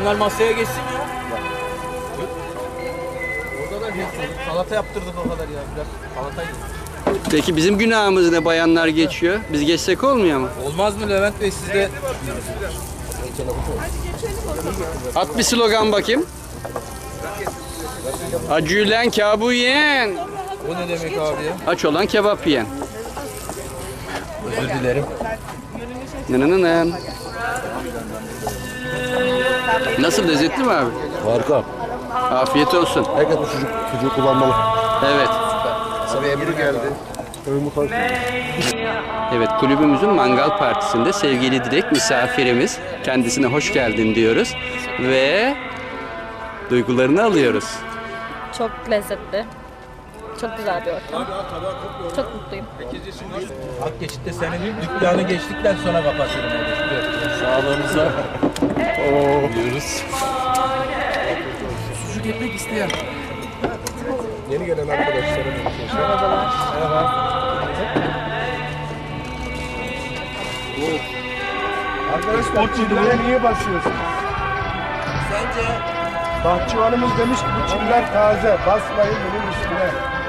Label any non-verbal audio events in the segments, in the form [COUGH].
Mangal masaya geçsin ya. Orada da salata yaptırdık o kadar ya. Biraz salata yiyin. Peki bizim günahımız ne bayanlar geçiyor? Biz geçsek olmuyor mu? Olmaz mı Levent Bey siz de? At bir slogan bakayım. Acülen kabu yiyen. O ne demek abi ya? Aç olan kebap yiyen. Özür dilerim. Nınınının. Nasıl lezzetli mi abi? Harika. Afiyet olsun. Herkes bu çocuk, çocuğu kullanmalı. Evet. Sana Emre geldi. Ömür. Evet kulübümüzün mangal partisinde sevgili Dilek misafirimiz. Kendisine hoş geldin diyoruz. Ve duygularını alıyoruz. Çok lezzetli. Çok güzel bir ortam. Çok mutluyum. Hak geçitte senin dükkanı geçtikten sonra kapatıyorum. Sağlığınıza. Diyoruz. Yeni gelen arkadaşlarım. Arkadaşlar çillere niye basıyorsun? Sence? Bahçıvanımız demiş ki bu çiller taze. Basmayın bunun üstüne.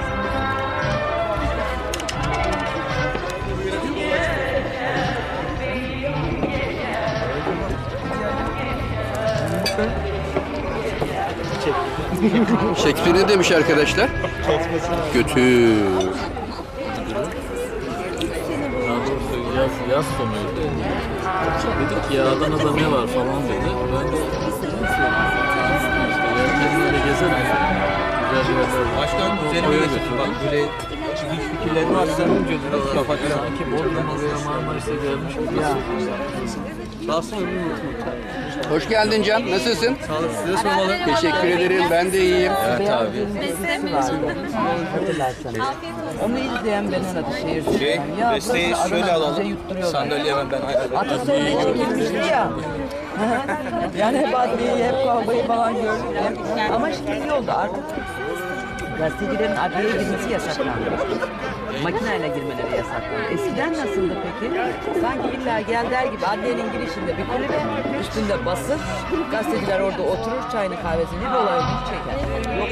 Shakespeare ne demiş arkadaşlar? Götür. Yaz, yaz sonuydu. Dedik ki ya Adana'da ne var falan dedi. Ben de yerlerinde gezerim. Güzel yerler var. Başkan geçin. götürdüm. Bak böyle ilginç fikirleri varsa Oradan kapatacağım. Sanki oradan oraya Marmaris'e gelmiş gibi. Hoş geldin Can. Nasılsın? Sağ olun. Size sormalı. Teşekkür ederim. Ben de iyiyim. Evet abi. Onu izleyen ben aradı şehir Şey, Ya desteği şöyle alalım. Sandalye hemen ben ayarlarım. Atasözü çekilmişti ya. [LAUGHS] yani hep adliyeyi, hep kavgayı falan gördük. Ama şimdi iyi oldu artık. Gazetecilerin adliyeye girmesi yasaklandı. Makineyle girmeleri yasaklandı. Eskiden nasıldı peki? Sanki illa gel der gibi adliyenin girişinde bir kulübe, üstünde basın, gazeteciler orada oturur, çayını kahvesini bir olay çeker. Yok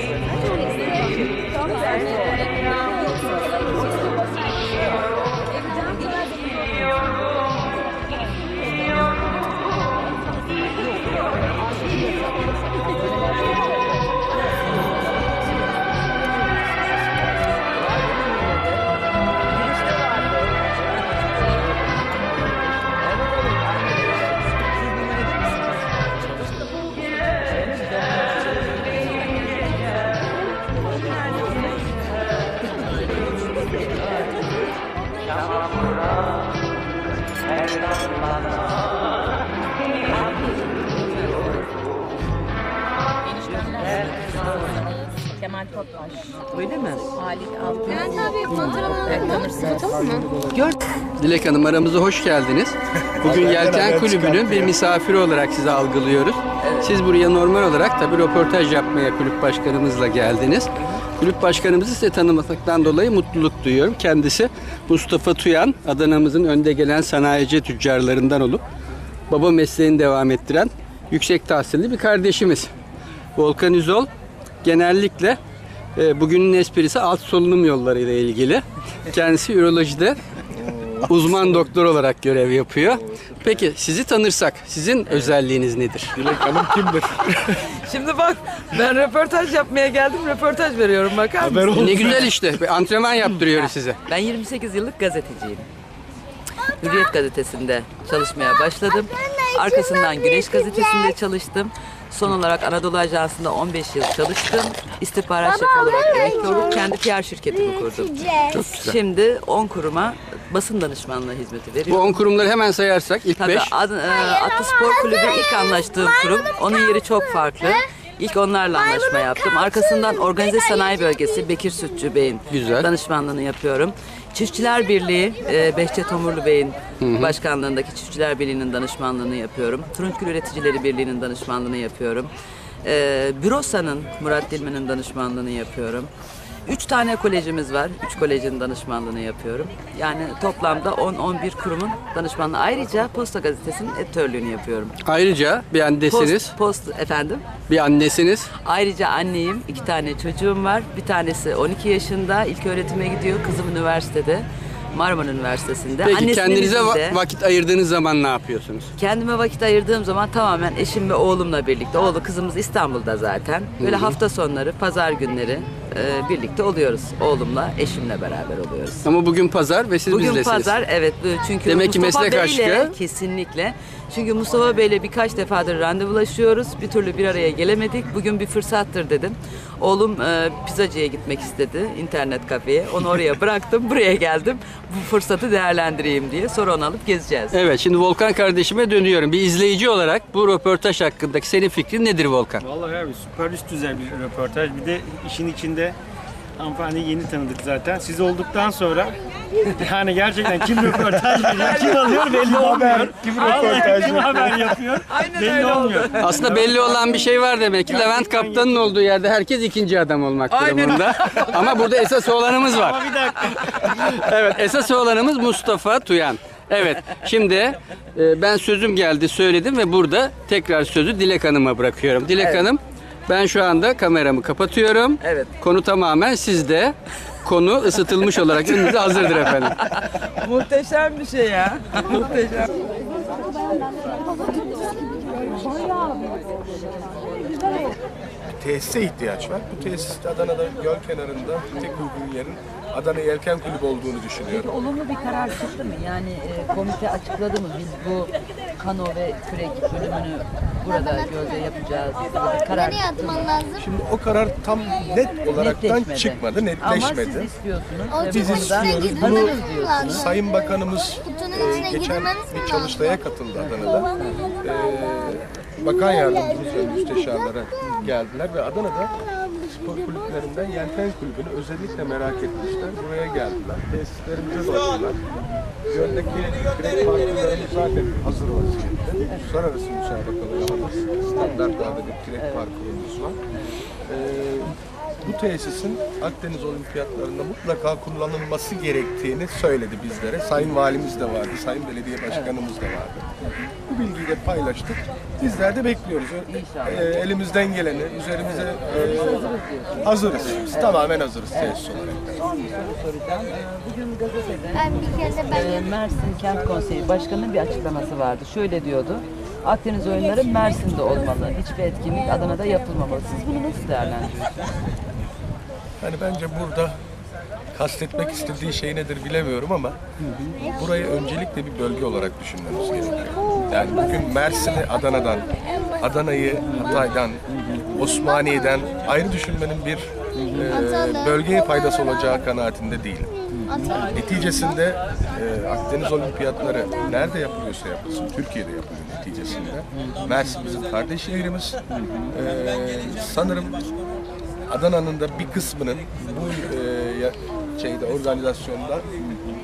Kemal Topbaş, Öyle mi? Halit Altın. Ben tabii fotoğrafını tanırsınız tamam mı? Dilek Hanım aramıza hoş geldiniz. Bugün Yelken Kulübü'nün bir misafiri olarak sizi algılıyoruz. Siz buraya normal olarak tabii röportaj yapmaya kulüp başkanımızla geldiniz. Kulüp başkanımızı size tanımaktan dolayı mutluluk duyuyorum. Kendisi Mustafa Tuyan, Adana'mızın önde gelen sanayici tüccarlarından olup baba mesleğini devam ettiren yüksek tahsilli bir kardeşimiz. Volkan Üzol genellikle e, bugünün esprisi alt solunum yolları ile ilgili. Kendisi ürolojide uzman doktor olarak görev yapıyor. Peki sizi tanırsak sizin özelliğiniz nedir? Dilek Hanım kimdir? Şimdi bak ben röportaj yapmaya geldim röportaj veriyorum bakar mısın? Haber olsun. Ne güzel işte. Bir antrenman yaptırıyoruz size. Ben 28 yıllık gazeteciyim. Hürriyet gazetesinde çalışmaya başladım. Arkasından Güneş gazetesinde çalıştım. Son olarak Anadolu Ajansı'nda 15 yıl çalıştım. İstihbarat şefi olarak emekli olup kendi PR şirketimi kurdum. Çok güzel. Şimdi 10 kuruma basın danışmanlığı hizmeti Bu veriyorum. 10 kurumları hemen sayarsak ilk Tabii 5. Ad, e, Atlı Spor Kulübü ilk anlaştığım kurum. Onun yeri çok farklı. İlk onlarla anlaşma yaptım. Arkasından Organize Sanayi Bölgesi Bekir Sütçü Bey'in Güzel. danışmanlığını yapıyorum. Çiftçiler Birliği e, Behçet Tomurlu Bey'in başkanlığındaki Çiftçiler Birliği'nin danışmanlığını yapıyorum. Turunçgül Üreticileri Birliği'nin danışmanlığını yapıyorum. E, Bürosa'nın Murat Dilmen'in danışmanlığını yapıyorum. Üç tane kolejimiz var. Üç kolejin danışmanlığını yapıyorum. Yani toplamda 10-11 kurumun danışmanlığı. Ayrıca Posta Gazetesi'nin editörlüğünü yapıyorum. Ayrıca bir annesiniz, Post, post efendim. bir annesiniz. Ayrıca anneyim, iki tane çocuğum var. Bir tanesi 12 yaşında, ilk öğretime gidiyor. Kızım üniversitede, Marmara Üniversitesi'nde. Peki Annesinin kendinize va- vakit ayırdığınız zaman ne yapıyorsunuz? Kendime vakit ayırdığım zaman tamamen eşim ve oğlumla birlikte. Oğlu kızımız İstanbul'da zaten. Böyle hafta sonları, pazar günleri e, birlikte oluyoruz. Oğlumla, eşimle beraber oluyoruz. Ama bugün pazar ve siz Bugün bizdesiniz. pazar evet bu- çünkü Demek ki Mustafa meslek Bey'le aşkı. kesinlikle. Çünkü Mustafa Bey'le birkaç defadır randevulaşıyoruz. Bir türlü bir araya gelemedik. Bugün bir fırsattır dedim. Oğlum e, pizzacıya gitmek istedi. internet kafeye. Onu oraya [LAUGHS] bıraktım. Buraya geldim. Bu fırsatı değerlendireyim diye. Sonra onu alıp gezeceğiz. Evet şimdi Volkan kardeşime dönüyorum. Bir izleyici olarak bu röportaj hakkındaki senin fikrin nedir Volkan? Vallahi abi süper üst düzey bir röportaj. Bir de işin içinde hanımefendiyi yeni tanıdık zaten. Siz olduktan sonra [LAUGHS] yani gerçekten kim röportaj veriyor, kim alıyor belli olmuyor. Kim röportaj kim haber yapıyor belli olmuyor. Aslında belli olan bir şey var demek ki. Levent Kaptan'ın olduğu yerde herkes ikinci adam olmak durumunda. Ama burada esas olanımız var. Ama bir dakika. Evet esas olanımız Mustafa Tuyan. Evet şimdi e, ben sözüm geldi söyledim ve burada tekrar sözü Dilek Hanım'a bırakıyorum. Dilek Hanım ben şu anda kameramı kapatıyorum. Evet. Konu tamamen sizde. Konu ısıtılmış olarak önünüze hazırdır efendim. Muhteşem bir şey ya. Muhteşem. Tesise ihtiyaç var. Bu tesiste Adana'da göl kenarında tek uygun yerin Adana Yelken Kulübü olduğunu düşünüyorum. Olumlu bir karar çıktı mı? Yani e, komite açıkladı mı? Biz bu kano ve kürek bölümünü burada gölde yapacağız. Karar Nereye atman lazım? Şimdi o karar tam net olaraktan Netleşmedi. çıkmadı, Ama netleşmedi. siz istiyorsunuz. O ve Biz istiyoruz. Bunu diyorsunuz. Sayın Bakanımız Kutunun e, içine geçen girmemiz mi bir çalıştaya katıldı Adana'da. E, bakan yardımcımız ve müsteşarlara geldiler ve Adana'da spor kulüplerinden Yelken Kulübü'nü özellikle merak etmişler. Buraya geldiler. Tesislerimize baktılar. Göldeki direkt parkurlarımız zaten hazır vaziyette. Uluslararası müsabakalarımız standart adede direkt parkurumuz var. E, bu tesisin Akdeniz Olimpiyatlarında mutlaka kullanılması gerektiğini söyledi bizlere. Sayın Valimiz de vardı, Sayın Belediye Başkanımız da vardı. Bu bilgiyi de paylaştık. Bizler de bekliyoruz. Ee, elimizden geleni, üzerimize e, hazırız. Biz tamamen hazırız tesis olarak. Son bir soru soracağım. Ee, Bugün gazetede Ben bir kere de ben e, Mersin Kent Konseyi Başkanı'nın bir açıklaması vardı. Şöyle diyordu. Akdeniz oyunları Mersin'de olmalı. Hiçbir etkinlik Adana'da yapılmamalı. Siz bunu nasıl değerlendiriyorsunuz? Hani bence burada kastetmek istediği şey nedir bilemiyorum ama burayı öncelikle bir bölge olarak düşünmemiz gerekiyor. Yani bugün Mersin'i Adana'dan, Adana'yı Hatay'dan, Osmaniye'den ayrı düşünmenin bir e, bölgeye faydası olacağı kanaatinde değilim. Neticesinde e, Akdeniz Olimpiyatları nerede yapılıyorsa yapılsın, Türkiye'de yapılıyor neticesinde. Mersin bizim kardeş şehrimiz. E, sanırım Adana'nın da bir kısmının bu e, şeyde organizasyonda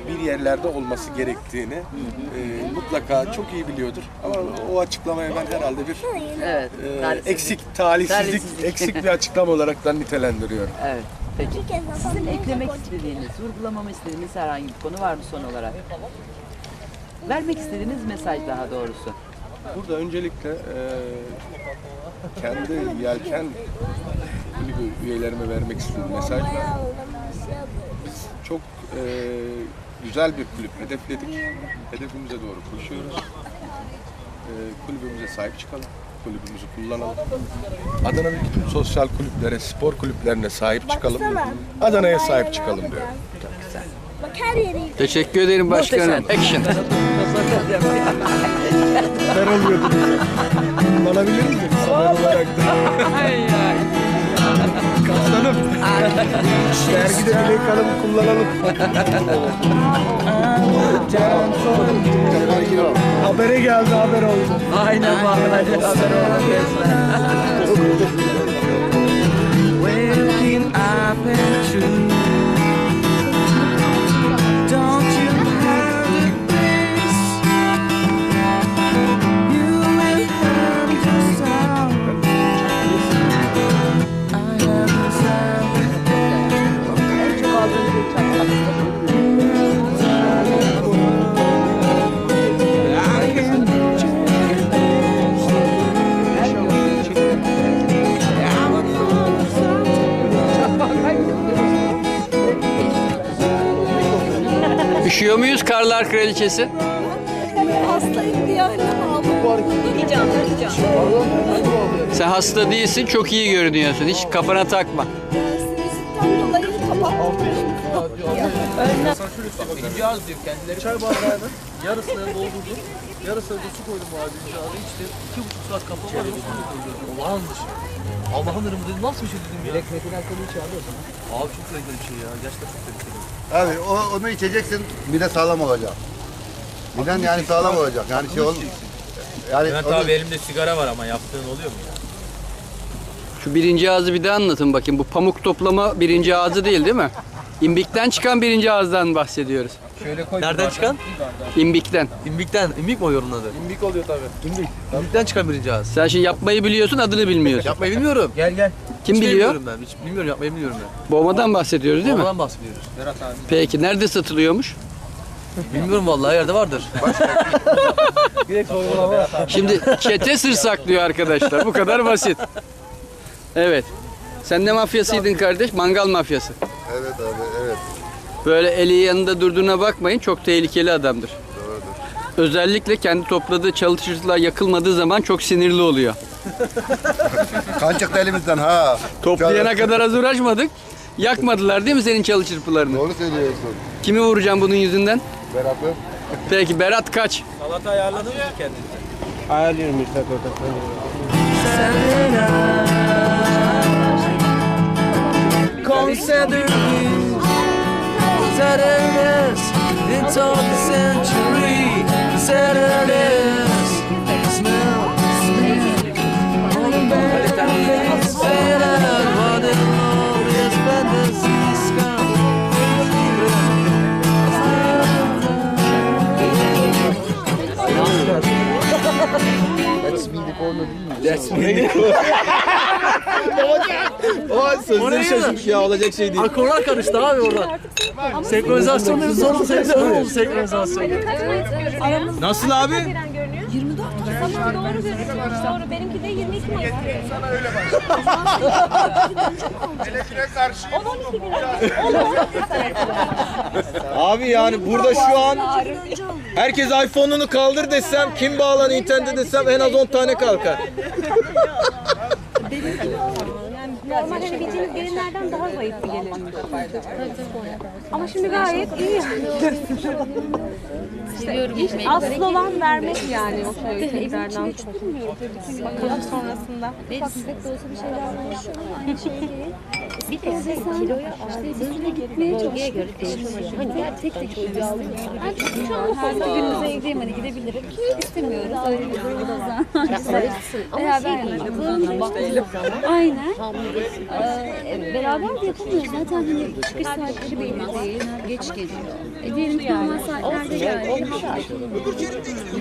bir yerlerde olması gerektiğini e, mutlaka çok iyi biliyordur. Ama o açıklamaya ben herhalde bir Evet. e, talihsizlik. eksik, talihsizlik, Talihsizlik. eksik bir açıklama olaraktan nitelendiriyorum. Evet. Peki. Sizin eklemek istediğiniz, vurgulamamı istediğiniz herhangi bir konu var mı son olarak? Vermek istediğiniz mesaj daha doğrusu. Burada öncelikle e, kendi yelken kulübü üyelerime vermek istediğim mesaj var. Biz çok e, güzel bir kulüp hedefledik. Hedefimize doğru koşuyoruz. E, kulübümüze sahip çıkalım. Kulübümüzü kullanalım. Adana'daki tüm sosyal kulüplere, spor kulüplerine sahip çıkalım. Adana'ya sahip çıkalım diyorum. bak her yere Teşekkür ederim başkanım. Action. Ben oluyordum. Kullanabilir miyim? Haber olarak da. [LAUGHS] Kaptanım. Dergide Dilek Hanım kullanalım. Habere geldi haber oldu. Aynen vallahi haber oldu resmen. Karlar Kraliçesi. Hastayım diye annem aldım. Sen hasta değilsin, çok iyi görünüyorsun. Hiç kafana takma. Sinüzitten dolayı kapattım. Ağız diyor kendileri. Çay bardağının yarısını doldurdum. Yarısına da su koydum abi ağzı içtim. İki buçuk saat kafam var. Olağan dışı. Allah'ın ırmı dedim nasıl bir şey dedim ya. Direkt metin alkolü zaman. Abi çok tehlikeli bir şey ya. Gerçekten çok tehlikeli. Abi o, onu içeceksin mide sağlam olacak. Miden yani sağlam olacak. Yani şey olmuyor. Yani onu- abi elimde sigara var ama yaptığın oluyor mu ya? Şu birinci ağzı bir de anlatın bakayım. Bu pamuk toplama birinci ağzı değil değil mi? İmbikten çıkan birinci ağızdan bahsediyoruz. Şöyle koy. Nereden çıkan? İmbikten. İmbikten. İmbik mi oluyor onun adı? İmbik oluyor tabii. İmbik. İmbikten çıkan birinci ağız. Sen şimdi yapmayı biliyorsun, adını bilmiyorsun. Yapmayı bilmiyorum. Gel gel. Kim Hiç biliyor? bilmiyorum ben. Hiç bilmiyorum yapmayı bilmiyorum ben. Boğmadan bahsediyoruz değil mi? Ondan bahsediyoruz. Berat abi. Peki nerede satılıyormuş? Bilmiyorum vallahi yerde vardır. Direkt sorgulama. Şimdi çete sır saklıyor arkadaşlar. Bu kadar basit. Evet. Sen ne mafyasıydın kardeş? Mangal mafyası. Evet abi evet. Böyle eli yanında durduğuna bakmayın. Çok tehlikeli adamdır. Özellikle kendi topladığı çalışırlar yakılmadığı zaman çok sinirli oluyor. Kan çıktı elimizden ha. Toplayana kadar az uğraşmadık. Yakmadılar değil mi senin çalı çırpılarını? Doğru söylüyorsun. Kimi vuracağım bunun yüzünden? Berat'ı. Peki Berat kaç? Salata ayarladın mı kendinize? Ayarlıyorum işte orada. Consider Saturdays It's all the century Saturdays Sözleri şaşırmış ya olacak şey değil. Akorlar karıştı abi orada. Senkronizasyonların sorun oldu senkronizasyon. Nasıl abi? 24 Tamam doğru görüyorsun. Doğru. Benimki de 22 Mayıs. Sana öyle başladı. 12 gün [LAUGHS] Abi yani burada şu an herkes iPhone'unu kaldır desem kim bağlan internete desem en az 10 tane kalkar. Normal hani bildiğiniz gelinlerden daha zayıf bir gelin. Ama şimdi gayet iyi. Seviyorum işte asıl olan vermek yani o köylerden. Bakalım sonrasında. Ufak olsa bir şeyler var. Bir de sen kiloya işte gitmeye Bölgeye göre değişiyor. Hani ya tek tek kilo alıyorsun. Ben her gün günümüze gideyim hani gidebilirim. İstemiyoruz. Öyle bir durum da var. Ama şey değil. Zaman. Aynen. Beraber de yapamıyoruz. Zaten hani çıkış saatleri belli değil. Geç geliyor. E diyelim ki normal saatlerde geldi.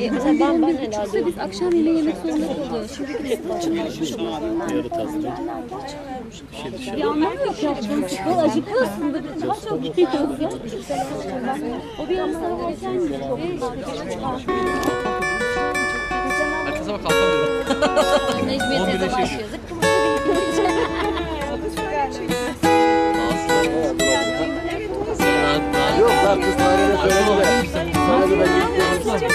E, mesela ben ben herhalde biz akşam yemeği yemek zorunda kalıyoruz. Çünkü bir anlamı yok yaptığın çıkıyor. Acıkıyorsun da daha çok yiyorsun. O bir anda sana gereken Herkese bak kalkamıyorum. Necmiye teyze başlıyor. Yok lan kız söyledi de. Sana da ben gittim. Sadece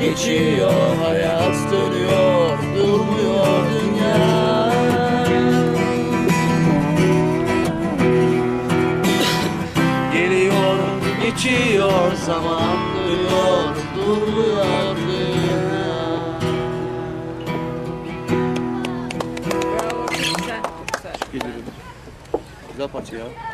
Geçiyor hayat dönüyor durmuyor dünya. Geliyor geçiyor zaman dönüyor durmuyor dünya. Güzel parça ya.